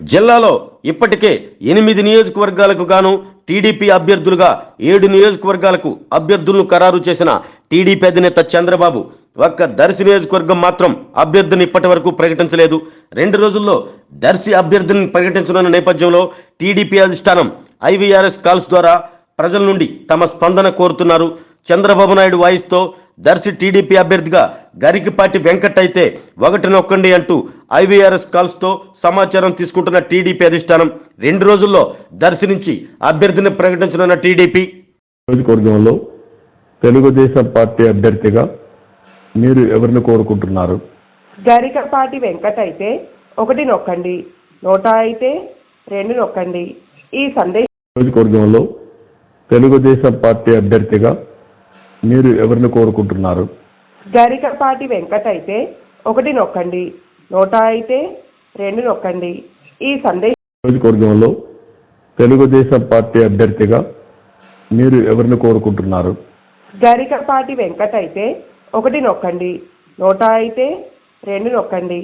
జిల్లాలో ఇప్పటికే ఎనిమిది నియోజకవర్గాలకు గాను టీడీపీ అభ్యర్థులుగా ఏడు నియోజకవర్గాలకు అభ్యర్థులను ఖరారు చేసిన టీడీపీ అధినేత చంద్రబాబు ఒక్క దర్శి నియోజకవర్గం మాత్రం అభ్యర్థిని ఇప్పటి వరకు ప్రకటించలేదు. రెండు రోజుల్లో దర్శి అభ్యర్థిని ప్రకటించనున్న నేపథ్యంలో టీడీపీ అధిష్టానం ఐవీఆర్ఎస్ కాల్స్ ద్వారా ప్రజల నుండి తమ స్పందన కోరుతున్నారు. చంద్రబాబు నాయుడు వాయిస్తో దర్శి టీడీపీ అభ్యర్థిగా గరికిపాటి వెంకట్ అయితే ఒకటి నొక్కండి అంటూ ఐవీఆర్ఎస్ కాల్స్తో సమాచారం తీసుకుంటున్న టీడీపీ అధిష్టానం రెండు రోజుల్లో దర్శి నుంచి అభ్యర్థిని ప్రకటించనున్న టీడీపీ. నియోజకవర్గంలో తెలుగుదేశం పార్టీ అభ్యర్థిగా మీరు ఎవరిని కోరుకుంటున్నారు? గరికపాటి వెంకట్ అయితే ఒకటి నొక్కండి నోటా అయితే రెండు నొక్కండి. ఈ సందేశం నియోజకవర్గంలో తెలుగుదేశం పార్టీ అభ్యర్థిగా మీరు ఎవరిని కోరుకుంటున్నారు? గరికపాటి వెంకట్ అయితే ఒకటి నొక్కండి నోటా అయితే రెండు నొక్కండి. ఈ సందేశం నియోజకవర్గంలో తెలుగుదేశం పార్టీ అభ్యర్థిగా మీరు ఎవరిని కోరుకుంటున్నారు? గరికపాటి వెంకట్ అయితే ఒకటి నొక్కండి. నోటా అయితే రెండు నొక్కండి.